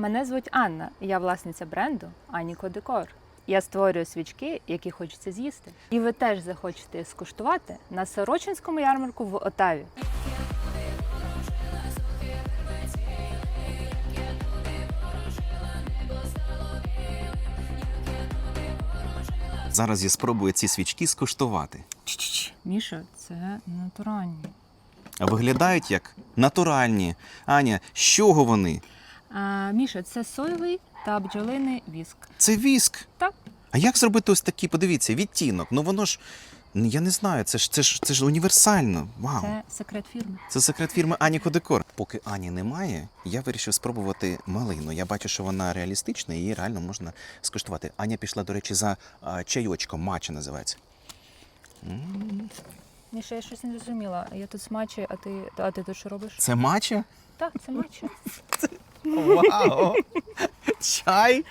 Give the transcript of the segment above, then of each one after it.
Мене звуть Анна, я власниця бренду Аніко Декор. Я створюю свічки, які хочеться з'їсти. І ви теж захочете скуштувати на Сорочинському ярмарку в Отаві. Зараз я спробую ці свічки скуштувати. Міша, це натуральні. А Виглядають як натуральні. Аня, з чого вони? А, Міша, це соєвий та бджолиний віск. Це віск. Так. А як зробити ось такий, подивіться, відтінок? Ну воно ж. ну, Я не знаю, це ж це ж це ж універсально. Вау. Це секрет фірми. Це секрет фірми Аніко Декор. Поки Ані немає, я вирішив спробувати малину. Я бачу, що вона реалістична і її реально можна скуштувати. Аня пішла, до речі, за а, чайочком, матча називається. Міша, я щось не зрозуміла. Я тут смачу, а ти, а ти тут що робиш? Це матча? Так, це матча. Вау! Чай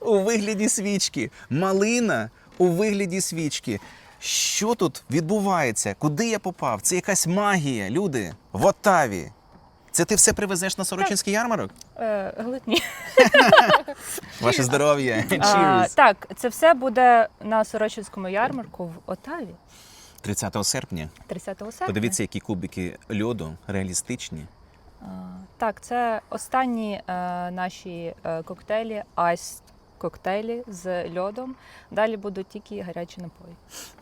у вигляді свічки, малина у вигляді свічки. Що тут відбувається? Куди я попав? Це якась магія, люди, в Отаві. Це ти все привезеш на Сорочинський ярмарок? Е, глитні. Ваше здоров'я. А, так, це все буде на Сорочинському ярмарку в Отаві 30 серпня. 30 серпня. Подивіться, які кубики льоду реалістичні. Так, це останні е, наші е, коктейлі, айс коктейлі з льодом. Далі будуть тільки гарячі напої.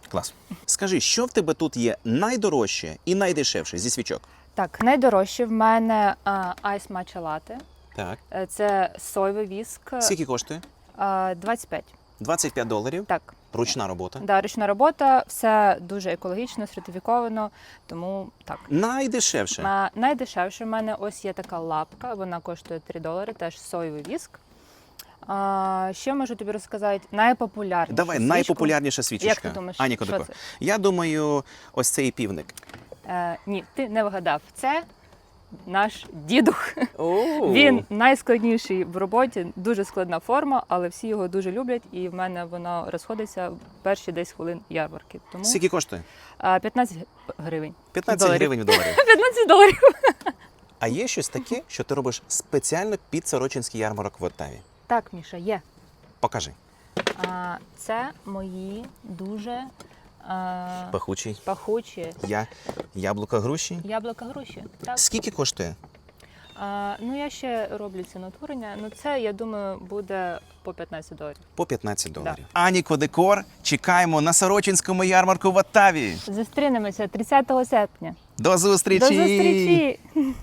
Клас. Скажи, що в тебе тут є найдорожче і найдешевше зі свічок? Так, найдорожче в мене е, айс лате. Так. Е, Це соєвий віск. Скільки коштує? Е, 25. 25 доларів. Так, Ручна робота. да, ручна робота, все дуже екологічно, сертифіковано, тому так. Найдешевше. А, найдешевше в мене ось є така лапка, вона коштує 3 долари, теж соєвий віск. А, що можу тобі розказати? Найпопулярніше. Давай, найпопулярніша свічечка. Як ти думаєш, Ані що це? Я думаю, ось цей півник. Е, ні, ти не вгадав. Це наш дідух. Він найскладніший в роботі, дуже складна форма, але всі його дуже люблять, і в мене воно розходиться в перші 10 хвилин ярмарки. Тому Скільки коштує? а, 15 гривень. 15 Доларів. гривень в доларі. 15 доларів. А є щось таке, що ти робиш спеціально під Сорочинський ярмарок в Оттаві? Так, Міша, є. Покажи. А, це мої дуже а, Пахучий. пахучі Я яблука груші. яблука груші. Так. Скільки коштує? А, ну я ще роблю ціноутворення. Ну це я думаю буде по 15 доларів. По 15 доларів. Аніко Декор. Чекаємо на Сорочинському ярмарку в Оттаві. Зустрінемося 30 серпня. До зустрічі! До зустрічі!